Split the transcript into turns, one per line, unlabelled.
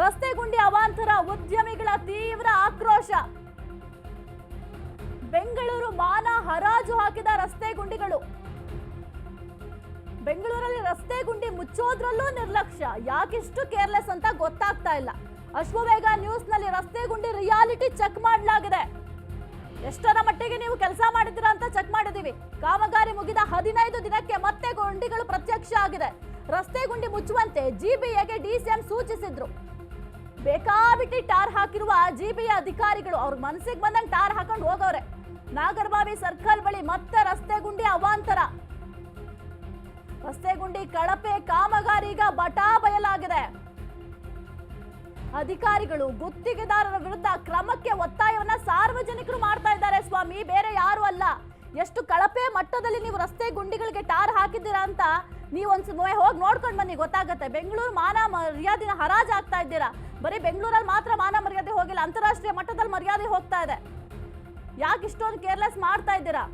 ರಸ್ತೆ ಗುಂಡಿ ಅವಾಂತರ ಉದ್ಯಮಿಗಳ ತೀವ್ರ ಆಕ್ರೋಶ. ಬೆಂಗಳೂರು ಮಾನ ಹರಾಜು ಹಾಕಿದ ರಸ್ತೆ ಗುಂಡಿಗಳು. ಬೆಂಗಳೂರಲ್ಲಿ ರಸ್ತೆ ಗುಂಡಿ ಮುಚ್ಚೋದ್ರಲ್ಲೂ ನಿರ್ಲಕ್ಷ್ಯ. ಯಾಕಿಷ್ಟು ಕೇರ್ಲೆಸ್ ಅಂತ ಗೊತ್ತಾಗ್ತಾ ಇಲ್ಲ. ಅಶ್ವವೇಗ ನ್ಯೂಸ್ನಲ್ಲಿ ರಸ್ತೆ ಗುಂಡಿ ರಿಯಾಲಿಟಿ ಚೆಕ್ ಮಾಡಲಾಗಿದೆ. ಎಷ್ಟರ ಮಟ್ಟಿಗೆ ನೀವು ಕೆಲಸ ಮಾಡಿದ್ದೀರಾ ಅಂತ ಚೆಕ್ ಮಾಡಿದೀವಿ ಕಾಮಗಾರಿ ಮುಗಿದ ಹದಿನೈದು ದಿನಕ್ಕೆ ಮತ್ತೆ ಗುಂಡಿಗಳು ಪ್ರತ್ಯಕ್ಷ ಆಗಿದೆ. ರಸ್ತೆ ಗುಂಡಿ ಮುಚ್ಚುವಂತೆ ಜಿಬಿಎಗೆ ಡಿಸಿಎಂ ಸೂಚಿಸಿದ್ರು. ಬೇಕಾಬಿಟ್ಟಿ ಟಾರ್ ಹಾಕಿರುವ ಜಿಬಿಯ ಅಧಿಕಾರಿಗಳು, ಅವ್ರ ಮನಸ್ಸಿಗೆ ಬಂದಂಗೆ ಟಾರ್ ಹಾಕೊಂಡು ಹೋಗವ್ರೆ. ನಾಗರಬಾವಿ ಸರ್ಕಲ್ ಬಳಿ ಮತ್ತೆ ರಸ್ತೆ ಗುಂಡಿ ಅವಾಂತರ. ರಸ್ತೆ ಗುಂಡಿ ಕಳಪೆ ಕಾಮಗಾರಿ ಈಗ ಬಟಾ ಬಯಲಾಗಿದೆ. ಅಧಿಕಾರಿಗಳು ಗುತ್ತಿಗೆದಾರರ ವಿರುದ್ಧ ಕ್ರಮಕ್ಕೆ ಒತ್ತಾಯವನ್ನ ಸಾರ್ವಜನಿಕರು ಮಾಡ್ತಾ ಇದ್ದಾರೆ ಸ್ವಾಮಿ, ಬೇರೆ ಯಾರು ಅಲ್ಲ. ಎಷ್ಟು ಕಳಪೆ ಮಟ್ಟದಲ್ಲಿ ನೀವು ರಸ್ತೆ ಗುಂಡಿಗಳಿಗೆ ಟಾರ್ ಹಾಕಿದ್ದೀರಾ ಅಂತ ನೀವು ಒಂದ್ಸಲ ಹೋಗಿ ನೋಡ್ಕೊಂಡು ಬನ್ನಿ, ಗೊತ್ತಾಗತ್ತೆ. ಬೆಂಗಳೂರು ಮಾನ ಮರ್ಯಾದಿನ ಹರಾಜಾಗ್ತಾ ಇದ್ದೀರಾ? ಬರೀ ಬೆಂಗಳೂರಲ್ಲಿ ಮಾತ್ರ ಮಾನ ಮರ್ಯಾದೆ ಹೋಗಿಲ್ಲ, ಅಂತಾರಾಷ್ಟ್ರೀಯ ಮಟ್ಟದಲ್ಲಿ ಮರ್ಯಾದೆ ಹೋಗ್ತಾ ಇದೆ. ಯಾಕೆ ಇಷ್ಟೊಂದು ಕೇರ್ಲೆಸ್ ಮಾಡ್ತಾ ಇದ್ದೀರಾ?